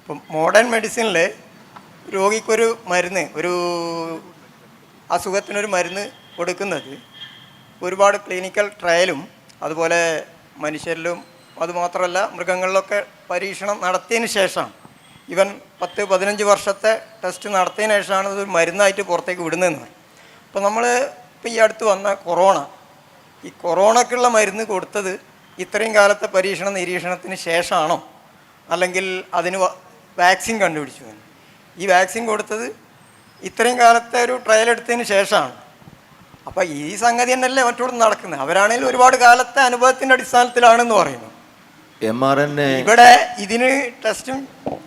ഇപ്പം മോഡേൺ മെഡിസിനിൽ രോഗിക്കൊരു മരുന്ന് ഒരു അസുഖത്തിനൊരു മരുന്ന് കൊടുക്കുന്നത് ഒരുപാട് ക്ലിനിക്കൽ ട്രയലും അതുപോലെ മനുഷ്യരിലും അതുമാത്രമല്ല മൃഗങ്ങളിലൊക്കെ പരീക്ഷണം നടത്തിയതിന് ശേഷമാണ്. ഇവൻ പത്ത് പതിനഞ്ച് വർഷത്തെ ടെസ്റ്റ് നടത്തിയതിന് ശേഷമാണ് ഇതൊരു മരുന്നായിട്ട് പുറത്തേക്ക് വിടുന്നതെന്ന് പറയും. അപ്പോൾ നമ്മൾ ഇപ്പോൾ ഈ അടുത്ത് വന്ന കൊറോണ. ഈ കൊറോണക്കുള്ള മരുന്ന് കൊടുത്തത് ഇത്രയും കാലത്തെ പരീക്ഷണ നിരീക്ഷണത്തിന് ശേഷമാണോ? അല്ലെങ്കിൽ അതിന് വാക്സിൻ കണ്ടുപിടിച്ചു അവൻ ഈ വാക്സിൻ കൊടുത്തത് ഇത്രയും കാലത്തെ ഒരു ട്രയൽ എടുത്തതിന് ശേഷമാണ്. അപ്പോൾ ഈ സംഗതി തന്നെയല്ലേ മറ്റോട് നടക്കുന്നത്? അവരാണെങ്കിൽ ഒരുപാട് കാലത്തെ അനുഭവത്തിന്റെ അടിസ്ഥാനത്തിലാണെന്ന് പറയുന്നു. എം ആർ എൻ എ ഇവിടെ ഇതിന് ടെസ്റ്റും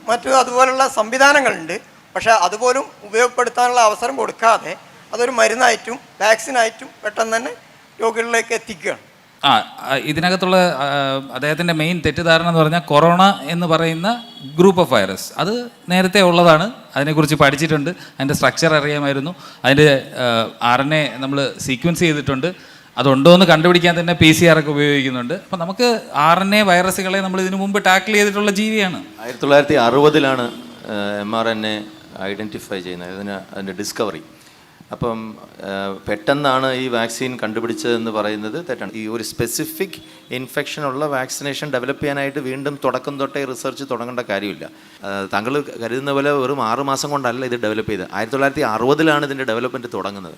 മറ്റു അതുപോലുള്ള സംവിധാനങ്ങളുണ്ട്. പക്ഷേ അതുപോലും ഉപയോഗപ്പെടുത്താനുള്ള അവസരം കൊടുക്കാതെ അതൊരു മരുന്നായിട്ടും വാക്സിനായിട്ടും പെട്ടെന്ന് തന്നെ രോഗികളിലേക്ക് എത്തിക്കുകയാണ്. ആ ഇതിനകത്തുള്ള അദ്ദേഹത്തിന്റെ മെയിൻ തെറ്റിദ്ധാരണ എന്ന് പറഞ്ഞാൽ കൊറോണ എന്ന് പറയുന്ന ഗ്രൂപ്പ് ഓഫ് വൈറസ് അത് നേരത്തെ ഉള്ളതാണ് അതിനെക്കുറിച്ച് പഠിച്ചിട്ടുണ്ട് അതിന്റെ സ്ട്രക്ചർ അറിയാമായിരുന്നു അതിന്റെ ആർ എൻ എ നമ്മൾ സീക്വൻസ് ചെയ്തിട്ടുണ്ട് അതുണ്ടോ എന്ന് കണ്ടുപിടിക്കാൻ തന്നെ പി സി ആർ ഒക്കെ ഉപയോഗിക്കുന്നുണ്ട്. അപ്പം നമുക്ക് ആർ എൻ എ വൈറസുകളെ നമ്മൾ ഇതിനു മുമ്പ് ടാക്കിൾ ചെയ്തിട്ടുള്ള ജീവിയാണ്. ആയിരത്തി തൊള്ളായിരത്തി അറുപതിലാണ് M R N A identify ചെയ്യുന്നത് അതിന് അതിന്റെ ഡിസ്കവറി അപ്പം പെട്ടെന്നാണ് ഈ വാക്സിൻ കണ്ടുപിടിച്ചതെന്ന് പറയുന്നത് തെറ്റാണ്. ഈ ഒരു സ്പെസിഫിക് ഇൻഫെക്ഷൻ ഉള്ള വാക്സിനേഷൻ ഡെവലപ്പ് ചെയ്യാനായിട്ട് വീണ്ടും തുടക്കം തൊട്ടേ റിസർച്ച് തുടങ്ങേണ്ട കാര്യമില്ല. താങ്കൾ കരുതുന്ന പോലെ വെറും ആറ് മാസം കൊണ്ടല്ല ഇത് ഡെവലപ്പ് ചെയ്തത്. ആയിരത്തി തൊള്ളായിരത്തി അറുപതിലാണ് ഇതിന്റെ ഡെവലപ്മെന്റ് തുടങ്ങുന്നത്.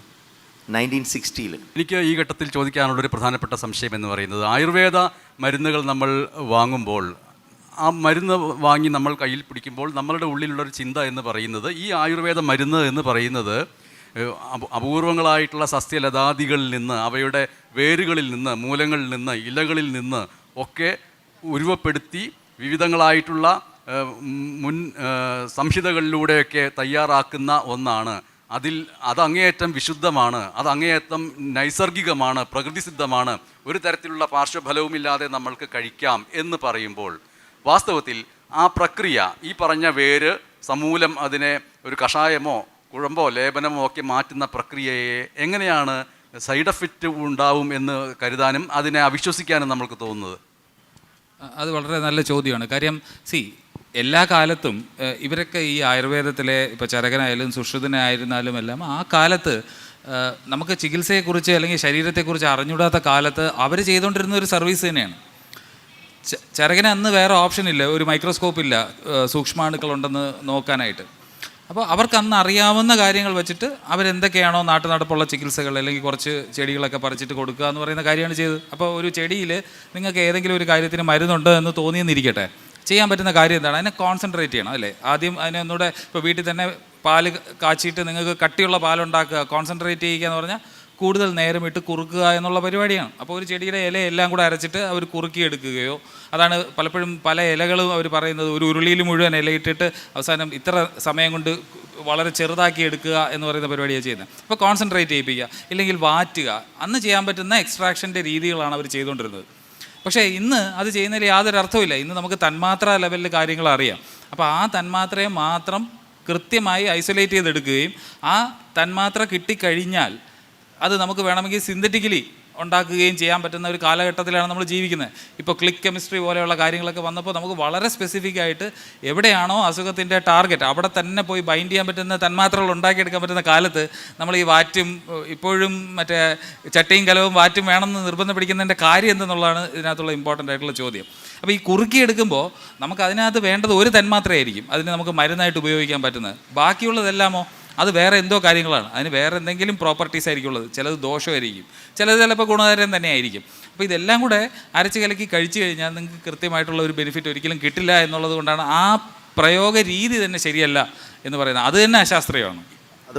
നയന്റീൻ സിക്സ്റ്റിയിൽ എനിക്ക് ഈ ഘട്ടത്തിൽ ചോദിക്കാനുള്ളൊരു പ്രധാനപ്പെട്ട സംശയം എന്ന് പറയുന്നത് ആയുർവേദ മരുന്നുകൾ നമ്മൾ വാങ്ങുമ്പോൾ ആ മരുന്ന് വാങ്ങി നമ്മൾ കയ്യിൽ പിടിക്കുമ്പോൾ നമ്മളുടെ ഉള്ളിലുള്ളൊരു ചിന്ത എന്ന് പറയുന്നത് ഈ ആയുർവേദ മരുന്ന് എന്ന് പറയുന്നത് അപൂർവങ്ങളായിട്ടുള്ള സസ്യലതാദികളിൽ നിന്ന് അവയുടെ വേരുകളിൽ നിന്ന് മൂലങ്ങളിൽ നിന്ന് ഇലകളിൽ നിന്ന് ഒക്കെ ഉരുവപ്പെടുത്തി വിവിധങ്ങളായിട്ടുള്ള മുൻ സംഹിതകളിലൂടെയൊക്കെ തയ്യാറാക്കുന്ന ഒന്നാണ്. അതിൽ അത് അങ്ങേയറ്റം വിശുദ്ധമാണ് അത് അങ്ങേയറ്റം നൈസർഗികമാണ് പ്രകൃതിസിദ്ധമാണ് ഒരു തരത്തിലുള്ള പാർശ്വഫലവുമില്ലാതെ നമ്മൾക്ക് കഴിക്കാം എന്ന് പറയുമ്പോൾ വാസ്തവത്തിൽ ആ പ്രക്രിയ ഈ പറഞ്ഞ വേര് സമൂലം അതിനെ ഒരു കഷായമോ കുഴമ്പോ ലേപനമോ ഒക്കെ മാറ്റുന്ന പ്രക്രിയയെ എങ്ങനെയാണ് സൈഡ് എഫക്റ്റ് ഉണ്ടാവും എന്ന് കരുതാനും അതിനെ അവിശ്വസിക്കാനും നമ്മൾക്ക് തോന്നുന്നത്? അത് വളരെ നല്ല ചോദ്യമാണ്. കാര്യം സി എല്ലാ കാലത്തും ഇവരൊക്കെ ഈ ആയുർവേദത്തിലെ ഇപ്പോൾ ചരകനായാലും സുശ്രുതനായിരുന്നാലും എല്ലാം ആ കാലത്ത് നമുക്ക് ചികിത്സയെക്കുറിച്ച് അല്ലെങ്കിൽ ശരീരത്തെക്കുറിച്ച് അറിഞ്ഞൂടാത്ത കാലത്ത് അവർ ചെയ്തുകൊണ്ടിരുന്ന ഒരു സർവീസ് തന്നെയാണ്. ചരകന അന്ന് വേറെ ഓപ്ഷൻ ഇല്ല. ഒരു മൈക്രോസ്കോപ്പ് ഇല്ല. സൂക്ഷ്മാണുക്കളുണ്ടെന്ന് നോക്കാനായിട്ട്. അപ്പോൾ അവർക്ക് അന്ന് അറിയാവുന്ന കാര്യങ്ങൾ വെച്ചിട്ട് അവരെന്തൊക്കെയാണോ നാട്ടു നടപ്പുള്ള ചികിത്സകൾ അല്ലെങ്കിൽ കുറച്ച് ചെടികളൊക്കെ പറിച്ചിട്ട് കൊടുക്കുക എന്ന് പറയുന്ന കാര്യമാണ് ചെയ്തത്. അപ്പോൾ ഒരു ചെടിയിൽ നിങ്ങൾക്ക് ഏതെങ്കിലും ഒരു കാര്യത്തിന് മരുന്നുണ്ട് എന്ന് തോന്നിയെന്നിരിക്കട്ടെ. ചെയ്യാൻ പറ്റുന്ന കാര്യം എന്താണ്? അതിനെ കോൺസെൻട്രേറ്റ് ചെയ്യണം അല്ലേ? ആദ്യം അതിനെ ഒന്നുകൂടെ ഇപ്പോൾ വീട്ടിൽ തന്നെ പാൽ കാച്ചിയിട്ട് നിങ്ങൾക്ക് കട്ടിയുള്ള പാലുണ്ടാക്കുക കോൺസെൻട്രേറ്റ് ചെയ്യുക എന്ന് പറഞ്ഞാൽ കൂടുതൽ നേരം ഇട്ട് കുറുക്കുക എന്നുള്ള പരിപാടിയാണ്. അപ്പോൾ ഒരു ചെടിയുടെ ഇല എല്ലാം കൂടെ അരച്ചിട്ട് അവർ കുറുക്കിയെടുക്കുകയോ അതാണ് പലപ്പോഴും പല ഇലകളും അവർ പറയുന്നത് ഒരു ഉരുളിയിൽ മുഴുവൻ ഇലയിട്ടിട്ട് അവസാനം ഇത്ര സമയം കൊണ്ട് വളരെ ചെറുതാക്കി എടുക്കുക എന്ന് പറയുന്ന പരിപാടിയാണ് ചെയ്യുന്നത്. അപ്പോൾ കോൺസെൻട്രേറ്റ് ചെയ്യിപ്പിക്കുക ഇല്ലെങ്കിൽ വാറ്റുക അന്ന് ചെയ്യാൻ പറ്റുന്ന എക്സ്ട്രാക്ഷന്റെ രീതികളാണ് അവർ ചെയ്തുകൊണ്ടിരുന്നത്. പക്ഷേ ഇന്ന് അത് ചെയ്യുന്നതിൽ യാതൊരു അർത്ഥമില്ല ഇന്ന് നമുക്ക് തന്മാത്ര ലെവലിൽ കാര്യങ്ങൾ അറിയാം. അപ്പോൾ ആ തന്മാത്രയെ മാത്രം കൃത്യമായി ഐസൊലേറ്റ് ചെയ്തെടുക്കുകയും ആ തന്മാത്ര കിട്ടിക്കഴിഞ്ഞാൽ അത് നമുക്ക് വേണമെങ്കിൽ സിന്തറ്റിക്കലി ഉണ്ടാക്കുകയും ചെയ്യാൻ പറ്റുന്ന ഒരു കാലഘട്ടത്തിലാണ് നമ്മൾ ജീവിക്കുന്നത്. ഇപ്പോൾ ക്ലിക്ക് കെമിസ്ട്രി പോലെയുള്ള കാര്യങ്ങളൊക്കെ വന്നപ്പോൾ നമുക്ക് വളരെ സ്പെസിഫിക് ആയിട്ട് എവിടെയാണോ അസുഖത്തിന്റെ ടാർഗറ്റ് അവിടെ തന്നെ പോയി ബൈൻഡ് ചെയ്യാൻ പറ്റുന്ന തന്മാത്രകൾ ഉണ്ടാക്കിയെടുക്കാൻ പറ്റുന്ന കാലത്ത് നമ്മൾ ഈ വാറ്റും ഇപ്പോഴും മറ്റേ ചട്ടയും കലവും വാറ്റും വേണമെന്ന് നിർബന്ധം പിടിക്കുന്നതിന്റെ കാര്യം എന്തെന്നുള്ളതാണ് ഇതിനകത്തുള്ള ഇമ്പോർട്ടന്റ് ആയിട്ടുള്ള ചോദ്യം. അപ്പോൾ ഈ കുറുക്കി എടുക്കുമ്പോൾ നമുക്ക് അതിനകത്ത് വേണ്ടത് ഒരു തന്മാത്രയായിരിക്കും. അതിന് നമുക്ക് മരുന്നായിട്ട് ഉപയോഗിക്കാൻ പറ്റുന്നത്. ബാക്കിയുള്ളതെല്ലാമോ? അത് വേറെ എന്തോ കാര്യങ്ങളാണ്. അതിന് വേറെ എന്തെങ്കിലും പ്രോപ്പർട്ടീസ് ആയിരിക്കും ഉള്ളത്. ചിലത് ദോഷമായിരിക്കും. ചിലത് ചിലപ്പോൾ ഗുണകരം തന്നെ ആയിരിക്കും. അപ്പോൾ ഇതെല്ലാം കൂടെ അരച്ച് കലക്കി കഴിച്ചു കഴിഞ്ഞാൽ നിങ്ങൾക്ക് കൃത്യമായിട്ടുള്ള ഒരു ബെനിഫിറ്റ് ഒരിക്കലും കിട്ടില്ല എന്നുള്ളത് കൊണ്ടാണ് ആ പ്രയോഗ രീതി തന്നെ ശരിയല്ല എന്ന് പറയുന്നത്. അത് തന്നെ അശാസ്ത്രീയമാണ്.